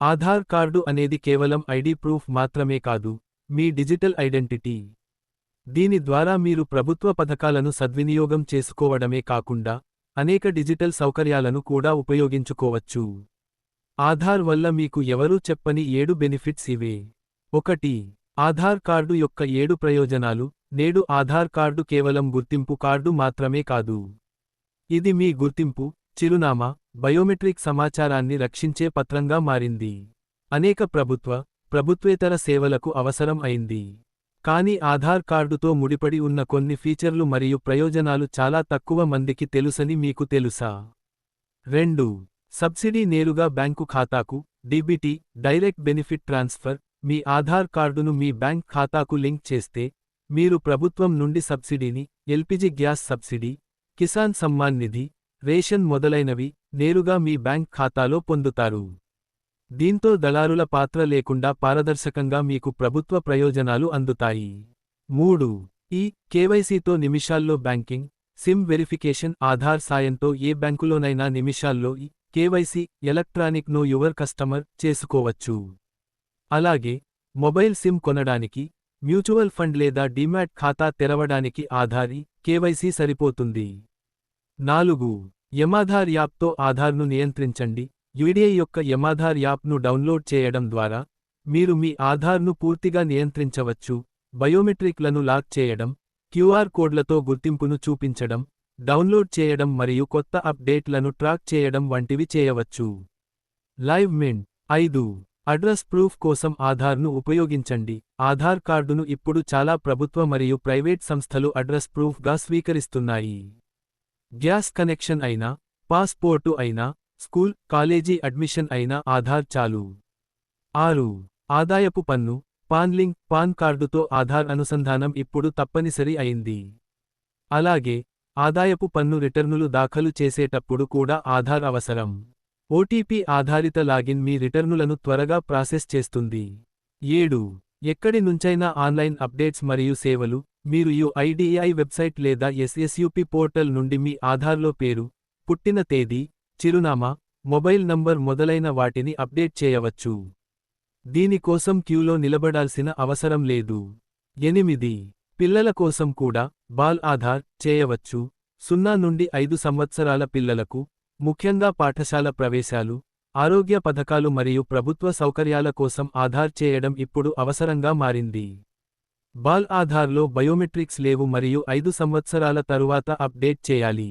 Aadhaar card అనేది కేవలం ID proof మాత్రమే కాదు మీ డిజిటల్ ఐడెంటిటీ. దీని ద్వారా మీరు ప్రభుత్వ పథకాలను సద్వినియోగం చేసుకోవడమే కాకుండా అనేక డిజిటల్ సౌకర్యాలను కూడా ఉపయోగించుకోవచ్చు. ఆధార్ వల్ల మీకు ఎవరూ చెప్పని ఏడు బెనిఫిట్స్ ఇవే. ఒకటి ఆధార్ కార్డు యొక్క ఏడు ప్రయోజనాలు. నేడు ఆధార్ కార్డు కేవలం గుర్తింపు కార్డు మాత్రమే కాదు. ఇది మీ గుర్తింపు చిరునామా బయోమెట్రిక్ సమాచారాన్ని రక్షించే పత్రంగా మారింది. అనేక ప్రభుత్వ ప్రభుత్వేతర సేవలకు అవసరం అయింది. కానీ ఆధార్ కార్డుతో ముడిపడి ఉన్న కొన్ని ఫీచర్లు మరియు ప్రయోజనాలు చాలా తక్కువ మందికి తెలుసని మీకు తెలుసా? రెండు. సబ్సిడీ నేరుగా బ్యాంకు ఖాతాకు డిబిటి డైరెక్ట్ బెనిఫిట్ ట్రాన్స్ఫర్ మీ ఆధార్ కార్డును మీ బ్యాంక్ ఖాతాకు లింక్ చేస్తే మీరు ప్రభుత్వం నుండి సబ్సిడీని LPG gas subsidy Kisan Samman Nidhi ration మొదలైనవి నేరుగా మీ బ్యాంక్ ఖాతాలో పొందుతారు. దీంతో దళారుల పాత్ర లేకుండా పారదర్శకంగా మీకు ప్రభుత్వ ప్రయోజనాలు అందుతాయి. మూడు. ఈ కేవైసీతో నిమిషాల్లో బ్యాంకింగ్ సిమ్ వెరిఫికేషన్ ఆధార్ సాయంతో ఏ బ్యాంకులోనైనా నిమిషాల్లో ఈ KYC electronic know your customer చేసుకోవచ్చు. అలాగే మొబైల్ సిమ్ కొనడానికి మ్యూచువల్ ఫండ్ లేదా డిమాట్ ఖాతా తెరవడానికి ఆధారి కేవైసీ సరిపోతుంది. నాలుగు. యమాధార్ యాప్తో ఆధార్ను నియంత్రించండి. యుడిఐ యొక్క యమాధార్ యాప్ను డౌన్లోడ్ చేయడం ద్వారా మీరు మీ ఆధార్ను పూర్తిగా నియంత్రించవచ్చు. బయోమెట్రిక్లను లాక్ చేయడం క్యూఆర్ కోడ్లతో గుర్తింపును చూపించడం డౌన్లోడ్ చేయడం మరియు కొత్త అప్డేట్లను ట్రాక్ చేయడం వంటివి చేయవచ్చు. లైవ్ మెంట్ ఐదు. అడ్రస్ ప్రూఫ్ కోసం ఆధార్ను ఉపయోగించండి. ఆధార్ కార్డును ఇప్పుడు చాలా ప్రభుత్వ మరియు ప్రైవేట్ సంస్థలు అడ్రస్ ప్రూఫ్గా స్వీకరిస్తున్నాయి. గ్యాస్ కనెక్షన్ అయినా పాస్పోర్టు అయినా స్కూల్ కాలేజీ అడ్మిషన్ అయినా ఆధార్ చాలు. ఆరు. ఆదాయపు పన్ను పాన్ లింక్ పాన్ కార్డుతో ఆధార్ అనుసంధానం ఇప్పుడు తప్పనిసరి అయింది. అలాగే ఆదాయపు పన్ను రిటర్నులు దాఖలు చేసేటప్పుడు కూడా ఆధార్ అవసరం. ఓటీపీ ఆధారిత లాగిన్ మీ రిటర్నులను త్వరగా ప్రాసెస్ చేస్తుంది. ఏడు. ఎక్కడి నుంచైనా ఆన్లైన్ అప్డేట్స్ మరియు సేవలు మీరు యుఐడిఐ వెబ్సైట్ లేదా ఎస్ఎస్యుపి పోర్టల్ నుండి మీ ఆధార్లో పేరు పుట్టిన తేదీ చిరునామా మొబైల్ నంబర్ మొదలైన వాటిని అప్డేట్ చేయవచ్చు. దీనికోసం క్యూలో నిలబడాల్సిన అవసరం లేదు. ఎనిమిది. పిల్లల కోసం కూడా బాల్ ఆధార్ చేయవచ్చు. సున్నా నుండి ఐదు సంవత్సరాల పిల్లలకు ముఖ్యంగా పాఠశాల ప్రవేశాలు ఆరోగ్య పథకాలు మరియు ప్రభుత్వ సౌకర్యాల కోసం ఆధార్ చేయడం ఇప్పుడు అవసరంగా మారింది. బాల్ ఆధార్లో బయోమెట్రిక్స్ లేవు మరియు ఐదు సంవత్సరాల తరువాత అప్డేట్ చేయాలి.